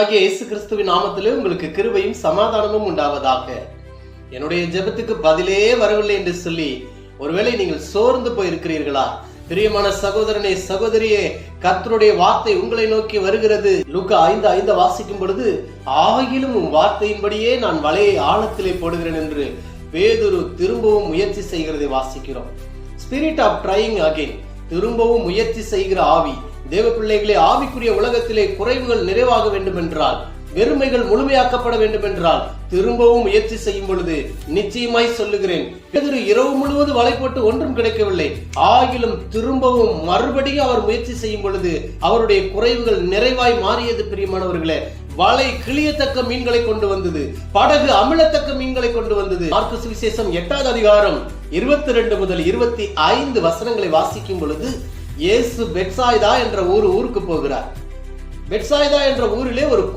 ஆகிய இயேசு கிறிஸ்துவின் நாமத்திலே உங்களுக்கு கிருபையும் சமாதானமும் உண்டாவதாக. என்னுடைய ஜெபத்துக்கு பதிலே வரவில்லை என்று சொல்லி ஒருவேளை நீங்கள் சோர்ந்து போயிருக்கிறீர்களா? பிரியமான சகோதரனே சகோதரியே கர்த்தருடைய வார்த்தை உங்களை நோக்கி வருகிறது. லூக்கா ஐந்து ஐந்து வாசிக்கும் பொழுது ஆகிலும் உன் வார்த்தையின்படியே நான் வலையை ஆழத்திலே போடுகிறேன் என்று பேதுரு திரும்பவும் முயற்சி செய்கிறதை வாசிக்கிறோம். ஸ்பிரிட் ஆஃப் ட்ரைங் அகெயின் திரும்பவும் முயற்சி செய்கிற ஆவி தேவ பிள்ளைகளே ஆவிக்குரிய உலகத்திலே குறைவுகள் நிறைவாக வேண்டும் என்றால் வெறுமைகள் முழுமையாக்கப்பட வேண்டும் என்றால் திரும்பவும் முயற்சி செய்யும் பொழுது நிச்சயமாய் சொல்லுகிறேன் பேதுரு இரவு முழுவதும் வலை போட்டு ஒன்றும் கிடைக்கவில்லை. ஆகிலும் திரும்பவும் மறுபடியும் அவர் முயற்சி செய்யும் பொழுது அவருடைய குறைவுகள் நிறைவாய் மாறியது பிரியமானவர்களே. வலை கிளியத்தக்க மீன்களை கொண்டு வந்தது படகு அமிழத்தக்க மீன்களை கொண்டு வந்தது. மார்க்கு சுவிசேஷம் எட்டாவது அதிகாரம் இருபத்தி ரெண்டு முதல் இருபத்தி ஐந்து வசனங்களை வாசிக்கும் பொழுது இயேசு பெட்சாய்தா என்ற ஊர் ஊருக்கு போகிறார். பெட்சாய்தா என்ற ஊரிலே ஒரு